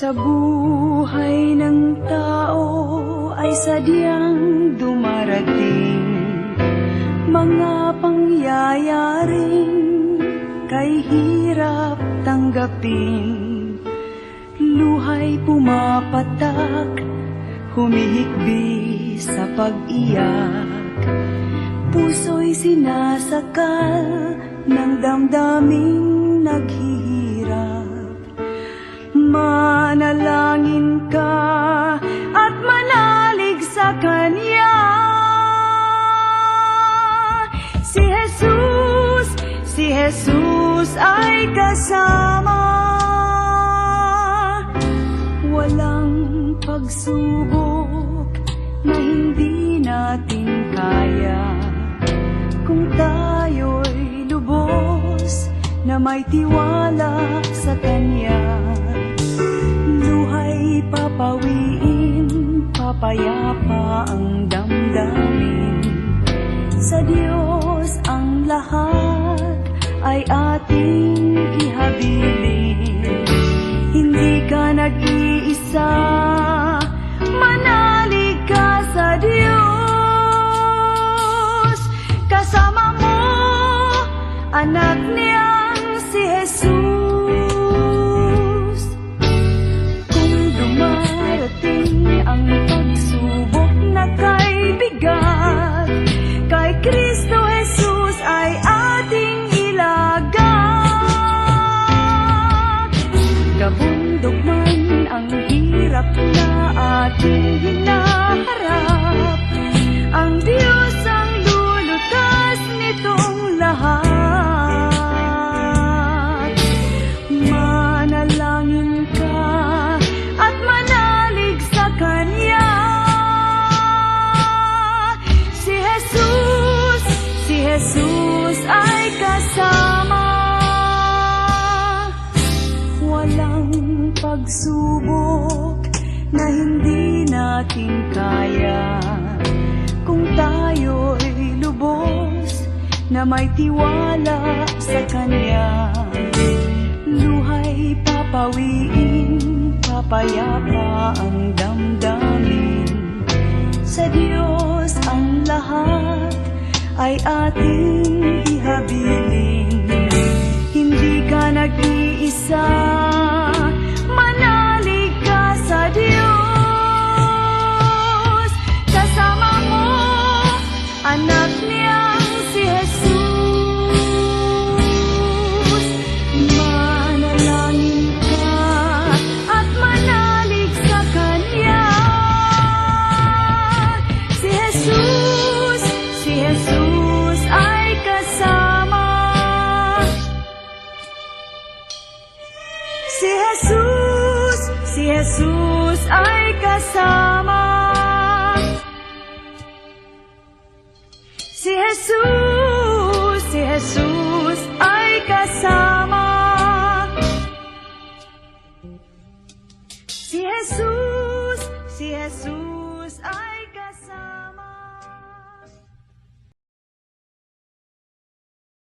Sa buhay ng tao ay sadyang dumarating. Mga pangyayaring kay hirap tanggapin. Luhay pumapatak, humihikbi sa pag-iyak. Puso'y sinasakal ng damdaming naghihirap Jesus ay kasama. Walang pagsubok na hindi natin kaya. Kung tayo'y lubos na may tiwala sa Kanya. Luhay papawiin, papayapa ang damdamin. Sa Diyos ay na ating natin kaya. Kung tayo'y lubos na may tiwala sa Kanya. Luhay papawiin, papayapa ang damdamin. Sa Diyos ang lahat ay ating ihabilin. Hindi ka nag-iisa,